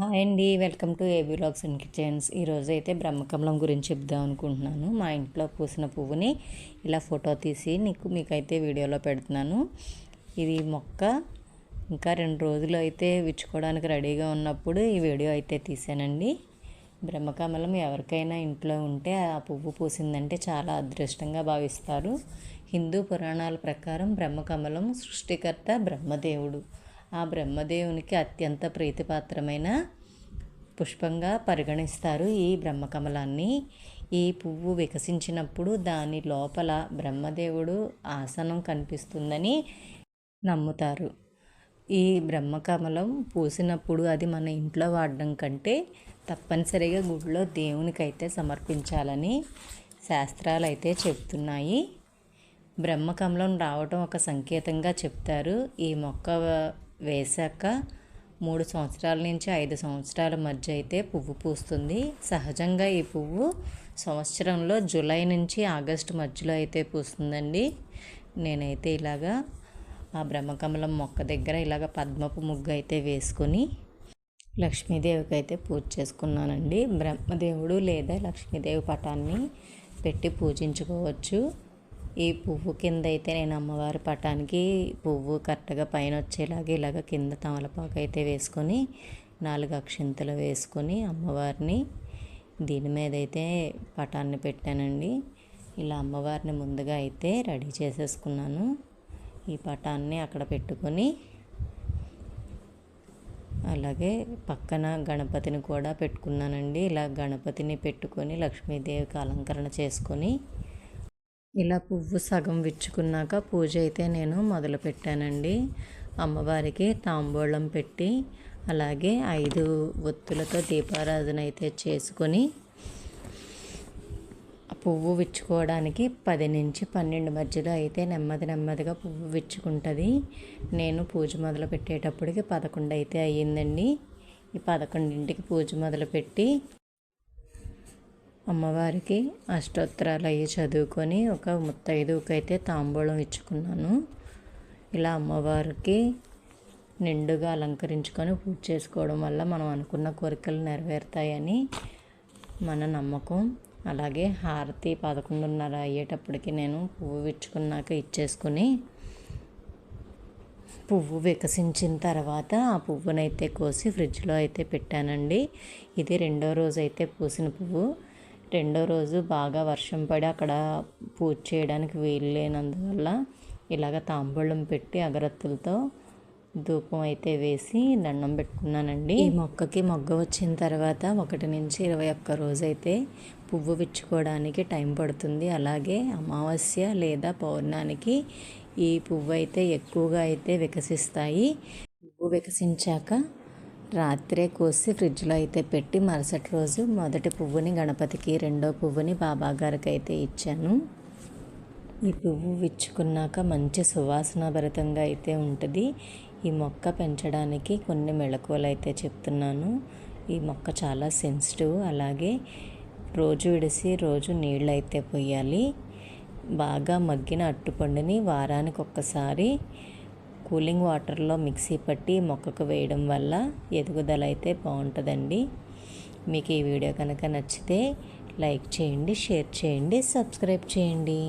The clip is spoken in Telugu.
హాయ్ అండి welcome to A B blogs and kitchens. ఈరోజు అయితే బ్రహ్మకమలం గురించి చెప్దాం అనుకుంటున్నాను. మా ఇంట్లో పూసిన పువ్వుని ఇలా ఫోటో తీసి నీకు మీకైతే వీడియోలో పెడుతున్నాను. ఇది మొక్క. ఇంకా రెండు రోజులు అయితే విచ్చుకోవడానికి రెడీగా ఉన్నప్పుడు ఈ వీడియో అయితే తీసానండి. బ్రహ్మకమలం ఎవరికైనా ఇంట్లో ఉంటే ఆ పువ్వు పూసిందంటే చాలా అదృష్టంగా భావిస్తారు. హిందూ పురాణాల ప్రకారం బ్రహ్మకమలం సృష్టికర్త బ్రహ్మదేవుడు. ఆ బ్రహ్మదేవునికి అత్యంత ప్రీతిపాత్రమైన పుష్పంగా పరిగణిస్తారు ఈ బ్రహ్మకమలాన్ని. ఈ పువ్వు వికసించినప్పుడు దాని లోపల బ్రహ్మదేవుడు ఆసనం కనిపిస్తుందని నమ్ముతారు. ఈ బ్రహ్మకమలం పూసినప్పుడు అది మన ఇంట్లో వాడడం కంటే తప్పనిసరిగా గుడిలో దేవునికైతే సమర్పించాలని శాస్త్రాలు అయితే చెప్తున్నాయి బ్రహ్మకమలం రావటం ఒక సంకేతంగా చెప్తారు. ఈ మొక్క వేశాక మూడు సంవత్సరాల నుంచి ఐదు సంవత్సరాల మధ్య అయితే పువ్వు పూస్తుంది. సహజంగా ఈ పువ్వు సంవత్సరంలో జూలై నుంచి ఆగస్టు మధ్యలో అయితే పూస్తుందండి. నేనైతే ఇలాగా ఆ బ్రహ్మకమలం మొక్క దగ్గర ఇలాగ పద్మపు ముగ్గు అయితే వేసుకొని లక్ష్మీదేవికి అయితే పూజ చేసుకున్నానండి. బ్రహ్మదేవుడు లేదా లక్ష్మీదేవి పటాన్ని పెట్టి పూజించుకోవచ్చు. ఈ పువ్వు కింద అయితే నేను అమ్మవారి పటానికి పువ్వు కరెక్ట్గా పైన వచ్చేలాగా ఇలాగ కింద తమలపాకు అయితే వేసుకొని నాలుగు అక్షింతలు వేసుకొని అమ్మవారిని దీని మీద అయితే పటాన్ని పెట్టానండి. ఇలా అమ్మవారిని ముందుగా అయితే రెడీ చేసేసుకున్నాను. ఈ పటాన్ని అక్కడ పెట్టుకొని అలాగే పక్కన గణపతిని కూడా పెట్టుకున్నానండి. ఇలా గణపతిని పెట్టుకొని లక్ష్మీదేవికి అలంకరణ చేసుకొని ఇలా పువ్వు సగం విచ్చుకున్నాక పూజ అయితే నేను మొదలు పెట్టానండి అమ్మవారికి తాంబూలం పెట్టి అలాగే ఐదు ఒత్తులతో దీపారాధన అయితే చేసుకొని పువ్వు విచ్చుకోవడానికి పది నుంచి పన్నెండు మధ్యలో అయితే నెమ్మది నెమ్మదిగా పువ్వు విచ్చుకుంటుంది. నేను పూజ మొదలు పెట్టేటప్పటికి పదకొండు అయితే అయ్యిందండి. ఈ పదకొండింటికి పూజ మొదలుపెట్టి అమ్మవారికి అష్టోత్తరాలు అవి చదువుకొని ఒక ముత్తైదుకి అయితే తాంబూలం ఇచ్చుకున్నాను. ఇలా అమ్మవారికి నిండుగా అలంకరించుకొని పూజ చేసుకోవడం వల్ల మనం అనుకున్న కోరికలు నెరవేరుతాయని మన నమ్మకం. అలాగే హారతి పదకొండున్నర అయ్యేటప్పటికి నేను పువ్వు విచ్చుకున్నాక ఇచ్చేసుకుని పువ్వు వికసించిన తర్వాత ఆ పువ్వునైతే కోసి ఫ్రిడ్జ్లో అయితే పెట్టానండి. ఇది రెండో రోజు అయితే పూసిన పువ్వు. రెండో రోజు బాగా వర్షం పడి అక్కడ పూజ చేయడానికి వీలు లేనందువల్ల ఇలాగ తాంబూలం పెట్టి అగరత్తులతో ధూపం అయితే వేసి దండం పెట్టుకున్నానండి. ఈ మొక్కకి మొగ్గ వచ్చిన తర్వాత ఒకటి నుంచి ఇరవై ఒక్క రోజు అయితే పువ్వు విచ్చుకోవడానికి టైం పడుతుంది. అలాగే అమావాస్య లేదా పౌర్ణానికి ఈ పువ్వు అయితే ఎక్కువగా అయితే వికసిస్తాయి. పువ్వు వికసించాక రాత్రే కోసి ఫ్రిడ్జ్లో అయితే పెట్టి మరుసటి రోజు మొదటి పువ్వుని గణపతికి రెండో పువ్వుని బాబాగారికి అయితే ఇచ్చాను. ఈ పువ్వు విచ్చుకున్నాక మంచి సువాసన భరితంగా అయితే ఉంటుంది. ఈ మొక్క పెంచడానికి కొన్ని మెళకువలు అయితే చెప్తున్నాను. ఈ మొక్క చాలా సెన్సిటివ్ అలాగే రోజు విడిసి రోజు నీళ్ళు అయితే పోయాలి. బాగా మగ్గిన అట్టుపండుని వారానికి ఒక్కసారి కూలింగ్ వాటర్లో మిక్సీ పట్టి మొక్కకు వేయడం వల్ల ఎదుగుదల అయితే బాగుంటుందండి. మీకు ఈ వీడియో కనుక నచ్చితే లైక్ చేయండి షేర్ చేయండి సబ్స్క్రైబ్ చేయండి.